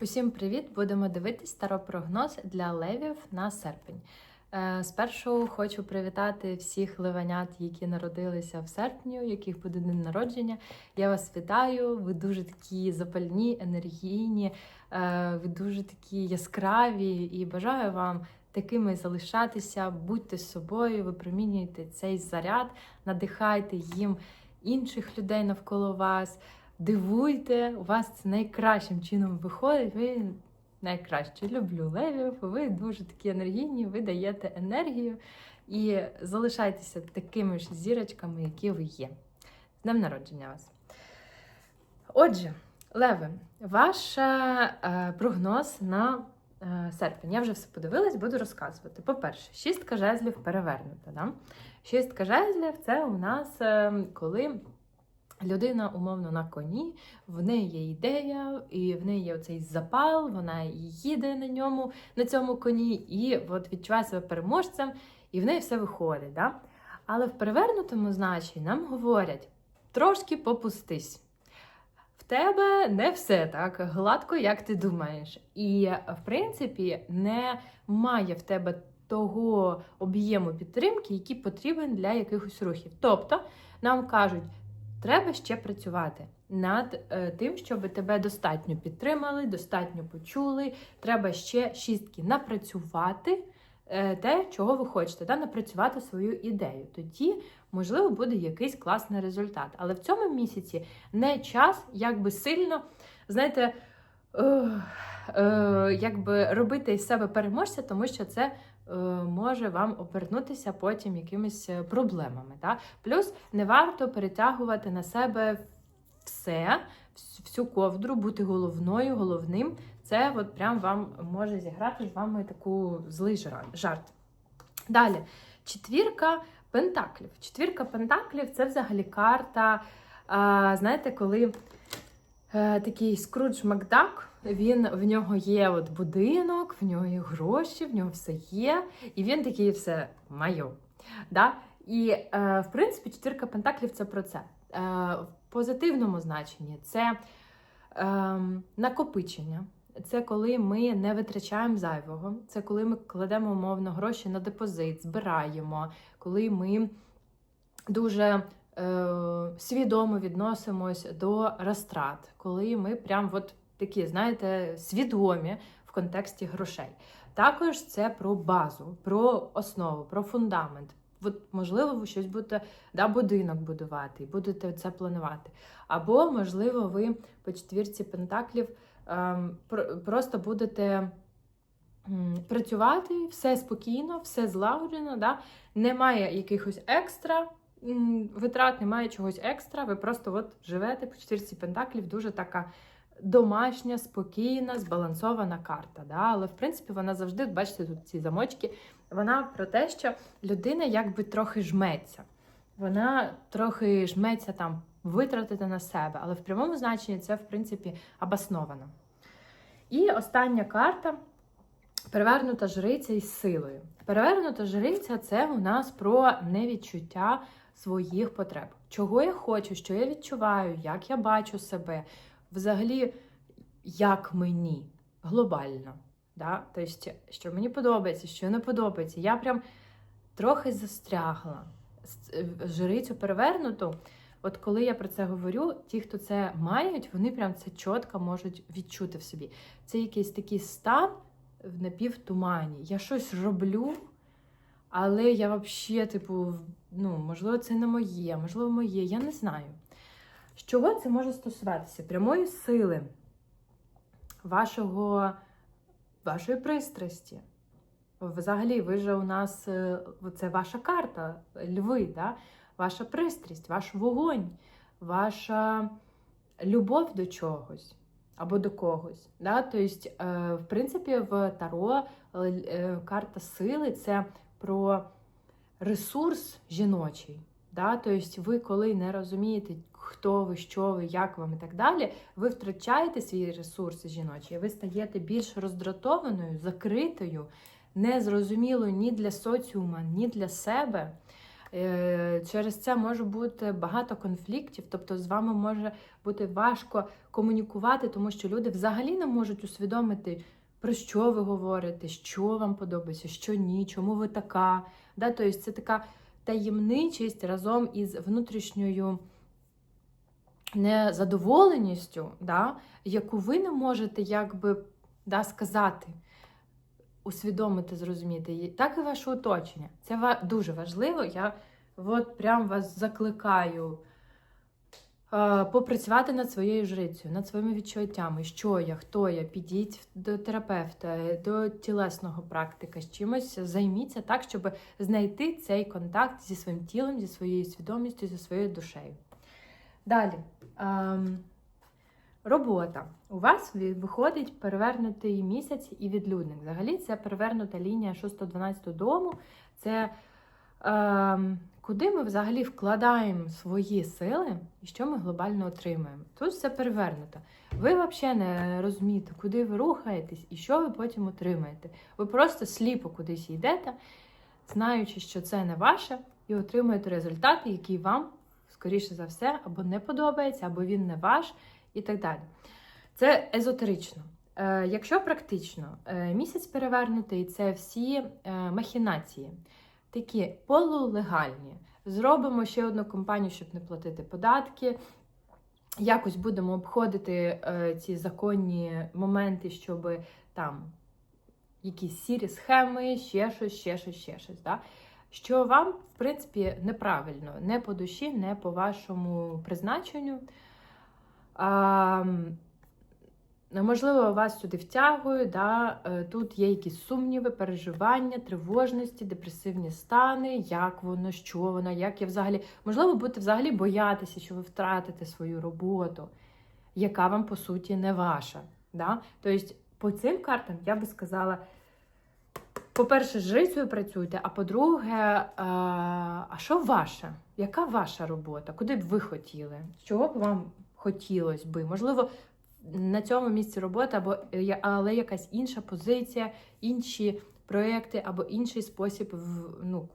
Усім привіт! Будемо дивитись старопрогноз для левів на серпень. Е, Спершу хочу привітати всіх ливанят, які народилися в серпні, яких буде день народження. Я вас вітаю. Ви дуже такі запальні, енергійні, е, ви дуже такі яскраві і бажаю вам такими залишатися. Будьте собою, випромінюйте цей заряд, надихайте їм інших людей навколо вас. Дивуйте, у вас це найкращим чином виходить. Ви найкраще люблю левів. Ви дуже такі енергійні, ви даєте енергію і залишайтеся такими ж зірочками, які ви є. З днем народження вас. Отже, Леви, ваш е, прогноз на е, серпень. Я вже все подивилась, буду розказувати. По-перше, шістка жезлів перевернута. Да? Шістка жезлів це у нас е, коли. Людина умовно на коні, в неї є ідея, і в неї є оцей запал, вона їде на ньому, на цьому коні, і от відчуває себе переможцем, і в неї все виходить. Да? Але в перевернутому значенні нам говорять: трошки попустись. В тебе не все так гладко, як ти думаєш. І, в принципі, не має в тебе того об'єму підтримки, який потрібен для якихось рухів. Тобто, нам кажуть, Треба ще працювати над е, тим, щоб тебе достатньо підтримали, достатньо почули. Треба ще шістки напрацювати е, те, чого ви хочете, да? напрацювати свою ідею. Тоді, можливо, буде якийсь класний результат. Але в цьому місяці не час якби сильно, знаєте, е, якби робити із себе переможця, тому що це. Е, Може вам обернутися потім якимись е, проблемами. Да? Плюс не варто перетягувати на себе все, всю ковдру, бути головною, головним. Це от прям вам може зіграти з вами таку злий жарт. Далі, четвірка пентаклів. Четвірка пентаклів це взагалі карта. Знаєте, коли такий Скрудж Макдак, він в нього є от будинок, в нього є гроші, в нього все є, і він такий все майо. Да? І е, в принципі, четвірка пентаклів це про це. Е, в позитивному значенні це е, накопичення. Це коли ми не витрачаємо зайвого, це коли ми кладемо умовно гроші на депозит, збираємо, коли ми дуже е, свідомо відносимось до розтрат, коли ми прям от такі, знаєте, свідомі в контексті грошей. Також це про базу, про основу, про фундамент. От, можливо, ви щось будете да, будинок будувати і будете це планувати. Або, можливо, ви по четвірці пентаклів ем, просто будете працювати, все спокійно, все злагоджено, да? немає якихось екстра витрат, немає чогось екстра. Ви просто от живете по четвірці пентаклів, дуже така домашня, спокійна, збалансована карта. Да? Але в принципі вона завжди, бачите, тут ці замочки, вона про те, що людина якби трохи жметься. Вона трохи жметься там витратити на себе, але в прямому значенні це, в принципі, обосновано. І остання карта перевернута жриця із силою. Перевернута жриця це у нас про невідчуття своїх потреб. Чого я хочу, що я відчуваю, як я бачу себе, взагалі, як мені глобально. Да? Тобто, що мені подобається, що не подобається. Я прям трохи застрягла. Жрицю перевернуту. От коли я про це говорю, ті, хто це мають, вони прям це чітко можуть відчути в собі. Це якийсь такий стан в напівтумані. Я щось роблю, але я взагалі, типу, ну, можливо, це не моє, можливо, моє, я не знаю. З чого це може стосуватися? Прямої сили, вашого, вашої пристрасті. Взагалі, ви же у нас е, це ваша карта, льви, да? ваша пристрасть, ваш вогонь, ваша любов до чогось або до когось. Да? Тобто, е, в принципі, в Таро е, карта сили це про ресурс жіночий. Да? Тобто, ви, коли не розумієте, хто ви, що ви, як вам і так далі, ви втрачаєте свій ресурс жіночий, ви стаєте більш роздратованою, закритою, незрозумілою ні для соціума, ні для себе. Е, Через це може бути багато конфліктів, тобто з вами може бути важко комунікувати, тому що люди взагалі не можуть усвідомити, про що ви говорите, що вам подобається, що ні, чому ви така. Да? Тобто це така таємничість разом із внутрішньою незадоволеністю, да? яку ви не можете якби да, сказати, усвідомити, зрозуміти. її, Так і ваше оточення. Це дуже важливо. Я от прям вас закликаю попрацювати над своєю жрицею, над своїми відчуттями, що я, хто я, підіть до терапевта, до тілесного практика, з чимось займіться так, щоб знайти цей контакт зі своїм тілом, зі своєю свідомістю, зі своєю душею. Далі. ем, Робота. У вас виходить перевернутий місяць і відлюдник. Взагалі, це перевернута лінія 6-12 дому. Це ем, куди ми взагалі вкладаємо свої сили і що ми глобально отримуємо. Тут все перевернуто. Ви взагалі не розумієте, куди ви рухаєтесь і що ви потім отримаєте. Ви просто сліпо кудись йдете, знаючи, що це не ваше, і отримуєте результати, які вам, скоріше за все, або не подобається, або він не ваш, і так далі. Це езотерично. Е, якщо практично, е, місяць перевернутий це всі е, махінації, такі полулегальні. Зробимо ще одну компанію, щоб не платити податки. Якось будемо обходити е, ці законні моменти, щоб там якісь сірі схеми, ще щось, ще щось, ще щось. Да? Що вам, в принципі, неправильно, не по душі, не по вашому призначенню. Можливо, вас сюди втягують, да? е, тут є якісь сумніви, переживання, тривожності, депресивні стани, як воно, що воно, як я взагалі. Можливо, будете взагалі боятися, що ви втратите свою роботу, яка вам, по суті, не ваша. Да? Тобто, по цим картам я би сказала. По-перше, з жрицею працюйте, а по-друге, а, а що ваше? Яка ваша робота? Куди б ви хотіли? Чого б вам хотілося би? Можливо, на цьому місці роботи, або але якась інша позиція, інші проекти, або інший спосіб ну,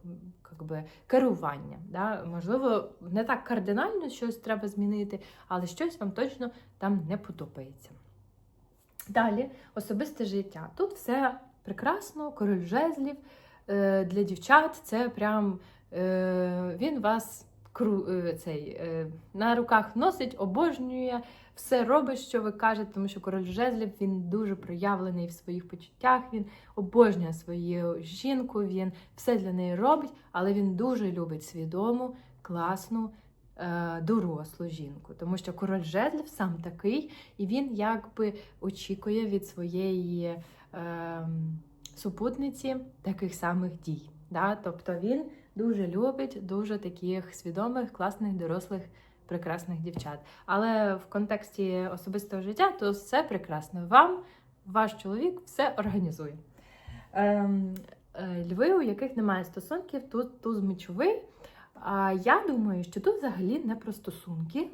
би, керування. Да? Можливо, не так кардинально щось треба змінити, але щось вам точно там не подобається. Далі особисте життя. Тут все прекрасно, король жезлів. Е, Для дівчат це прям е, він вас кру, е, цей, е, на руках носить, обожнює, все робить, що ви кажете, тому що король жезлів він дуже проявлений в своїх почуттях. Він обожнює свою жінку, він все для неї робить, але він дуже любить свідому, класну. е, Дорослу жінку, тому що король жезлів сам такий, і він якби очікує від своєї е, супутниці таких самих дій. Да? Тобто він дуже любить дуже таких свідомих, класних, дорослих, прекрасних дівчат. Але в контексті особистого життя то все прекрасно. Вам ваш чоловік все організує. Ем, е, льви, у яких немає стосунків, тут туз мечовий. А я думаю, що тут взагалі не про стосунки,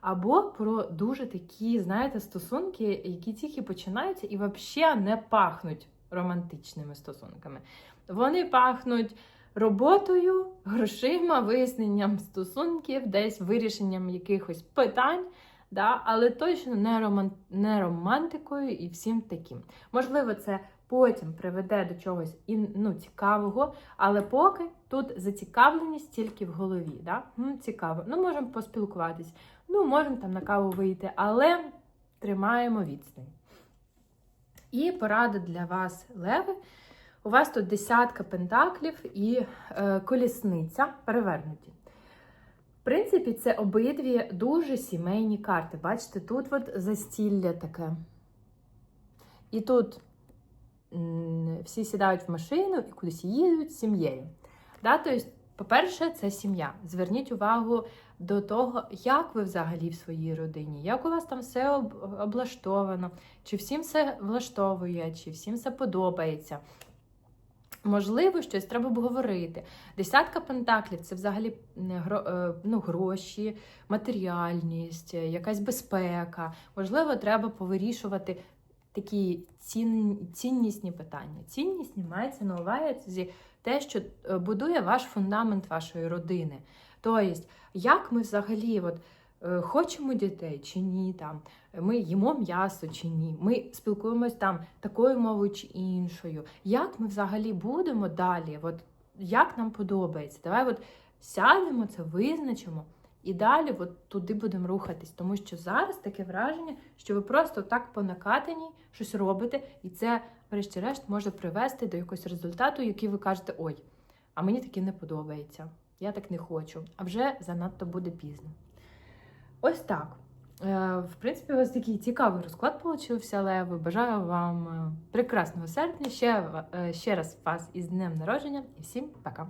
або про дуже такі, знаєте, стосунки, які тільки починаються і взагалі не пахнуть романтичними стосунками. Вони пахнуть роботою, грошима, виясненням стосунків, десь вирішенням якихось питань. Да, але точно не, роман... не романтикою і всім таким. Можливо, це потім приведе до чогось ін... ну, цікавого, але поки тут зацікавленість тільки в голові. Да? М, цікаво. Ну, можемо поспілкуватись, ну, можемо там на каву вийти, але тримаємо відстань. І порада для вас, леви. У вас тут десятка пентаклів і е, колісниця перевернуті. В принципі, це обидві дуже сімейні карти. Бачите, тут от застілля таке. І тут всі сідають в машину і кудись їдуть з сім'єю. Да? Тобто, по-перше, це сім'я. Зверніть увагу до того, як ви взагалі в своїй родині, як у вас там все об- облаштовано, чи всім все влаштовує, чи всім все подобається. Можливо, щось треба б говорити. Десятка пентаклів це взагалі е, ну, гроші, матеріальність, е, якась безпека. Можливо, треба повирішувати такі цін, ціннісні питання. Ціннісні мається на увазі те, що е, будує ваш фундамент вашої родини. Тобто, як ми взагалі от, хочемо дітей чи ні, там, ми їмо м'ясо чи ні, ми спілкуємось там такою мовою чи іншою. Як ми взагалі будемо далі? От, як нам подобається? Давай от сядемо, це визначимо. І далі от туди будемо рухатись, тому що зараз таке враження, що ви просто так по накатанні щось робите, і це, врешті-решт, може привести до якогось результату, який ви кажете, ой, а мені таке не подобається, я так не хочу, а вже занадто буде пізно. Ось так. Е, В принципі, у вас такий цікавий розклад получився, але бажаю вам е, прекрасного серпня. Ще, е, ще раз вас із днем народження і всім пока!